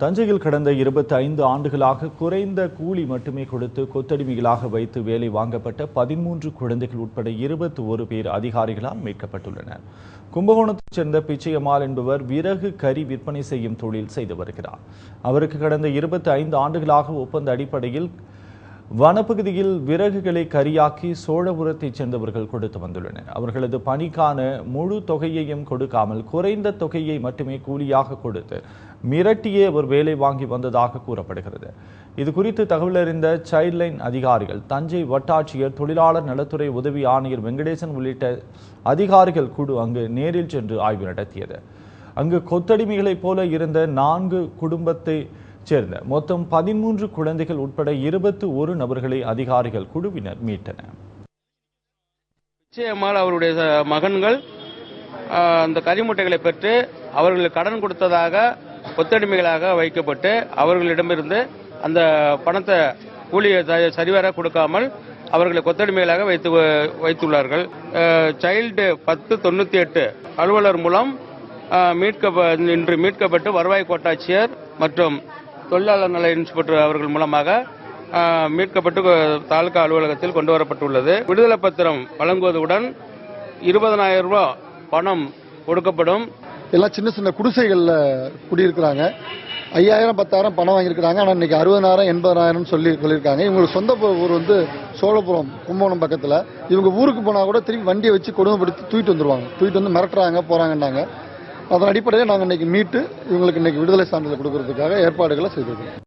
தஞ்சையில் கடந்த இருபத்தி ஐந்து ஆண்டுகளாக குறைந்த கூலி மட்டுமே கொடுத்து கொத்தடிமைகளாக வைத்து வேலை வாங்கப்பட்ட பதிமூன்று குழந்தைகள் உட்பட இருபத்தி ஒரு பேர் அதிகாரிகளால் மீட்கப்பட்டுள்ளனர். கும்பகோணத்தைச் சேர்ந்த பிச்சையம்மாள் என்பவர் விறகு கறி விற்பனை செய்யும் தொழில் செய்து வருகிறார். அவருக்கு கடந்த இருபத்தி ஐந்து ஆண்டுகளாக ஒப்பந்த அடிப்படையில் வனப்பகுதியில் விறகுகளை கரியாக்கி சோழபுரத்தைச் சேர்ந்தவர்கள் கொடுத்து வந்துள்ளனர். அவர்களது பணிக்கான முழு தொகையையும் கொடுக்காமல் குறைந்த தொகையை மட்டுமே கூலியாக கொடுத்து மிரட்டியே அவர் வேலை வாங்கி வந்ததாக கூறப்படுகிறது. இது குறித்து தகவலறிந்த சைல்ட் சைல்ட்லைன் அதிகாரிகள் தஞ்சை வட்டாட்சியர் தொழிலாளர் நலத்துறை உதவி ஆணையர் வெங்கடேசன் உள்ளிட்ட அதிகாரிகள் குழு அங்கு நேரில் சென்று ஆய்வு நடத்தியது. அங்கு கொத்தடிமைகளைப் போல இருந்த நான்கு குடும்பத்தை சேர்ந்த மொத்தம் பதிமூன்று குழந்தைகள் உட்பட இருபத்தி ஒரு நபர்களை அதிகாரிகள் குழுவினர் மீட்டனர். நிச்சயமாக அவருடைய மகன்கள் அந்த கரிமுட்டைகளை பெற்று அவர்களுக்கு கடன் கொடுத்ததாக கொத்தடிமைகளாக வைக்கப்பட்டு அவர்களிடமிருந்து அந்த பணத்தை கூலியை சரிவர கொடுக்காமல் அவர்களை கொத்தடிமைகளாக வைத்து வைத்துள்ளார்கள். சைல்டு பத்து தொண்ணூத்தி எட்டு அலுவலர் மூலம் மீட்க இன்று மீட்கப்பட்டு வருவாய் கோட்டாட்சியர் மற்றும் தொழிலாளர் நல இன்ஸ்பெக்டர் அவர்கள் மூலமாக மீட்கப்பட்டு தாலுகா அலுவலகத்தில் கொண்டு வரப்பட்டுள்ளது. விடுதலை பத்திரம் வழங்குவதுடன் இருபதனாயிரம் ரூபாய் பணம் கொடுக்கப்படும். எல்லாம் சின்ன சின்ன குடிசைகளில் குடியிருக்கிறாங்க. ஐயாயிரம் பத்தாயிரம் பணம் வாங்கியிருக்கிறாங்க. ஆனால் இன்னைக்கு அறுபதாயிரம் எண்பதாயிரம் சொல்லி சொல்லியிருக்காங்க. இவங்களுக்கு சொந்த ஊர் வந்து சோழபுரம் கும்பகோணம் பக்கத்தில். இவங்க ஊருக்கு போனால் கூட திரும்பி வண்டியை வச்சு கொடுமைப்படுத்தி தூக்கிட்டு வந்துடுவாங்க தூக்கிட்டு வந்து மிரட்டுறாங்க போகிறாங்கன்னாங்க அதன் அடிப்படையில் நாங்கள் இன்னைக்கு மீட்டு இவங்களுக்கு இன்னைக்கு விடுதலை சான்றிதழ் கொடுக்கறதுக்காக ஏற்பாடுகளை செய்திருக்கோம்.